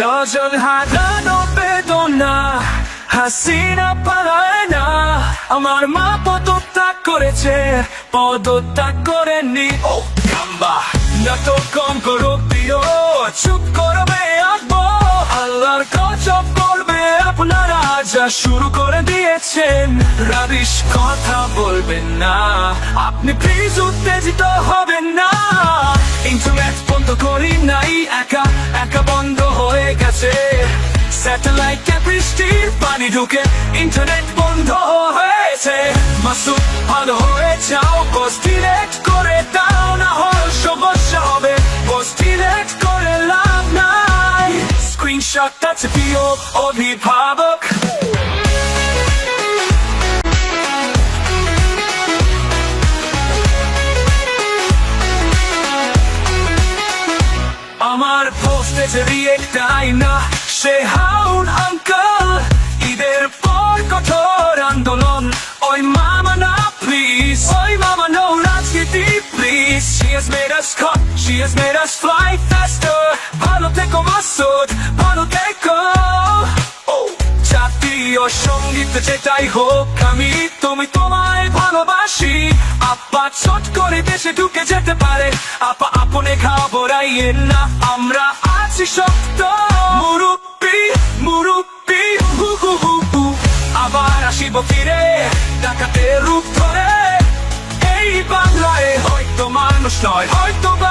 স্বজন হারানো বেদনা হাসিনা পালায় না আমার মা পদত্যাগ করেছে পদত্যাগ করেননি ও কাম্বা না তো কম করো প্রিয় চুপ করবে আঁকবো আল্লাহর গজব করবে আপনারা যা শুরু করে দিয়েছেন রাবিশ কথা বলবেন না আপনি প্লিজ উত্তেজিত হবেন না হয়ে গেছে বৃষ্টির পানি ঢুকে ইন্টারনেট বন্ধ হয়েছে। মাসুদ ভালো হয়ে যাও কস্টিলেট করে দাও, না হল সমস্যা হবে। কস্টিলেট করে লাভ নাই। স্ক্রিনশটটা চেপিও অভিভাবক। আমার পোস্টে যে রিয়েক্টাই না সে হাউন আঙ্কল ঈদের পর কঠোর আন্দোলন ওই মামা না প্লিজ ওই মামা no রাজনীতি please she has made us cut she has made us fly faster ভালো থেকো মাসুদ ভালো থেকো Oh, জাতীয় সঙ্গীত যেটাই হোক আমি তুমি তোমায় ভালোবাসি আপা শট করে দেশে ঢুকে যেতে পারে। আপা, আপনে ঘাবড়াইয়েন না, আমরা আছি শক্ত। মুরুব্বি মুরুব্বি, হু হু হু হু। আবার আসিব ফিরে ডাকাতে রূপ ধরে। এই বাংলায় হয়তো মানুষ নয় হয়তো বা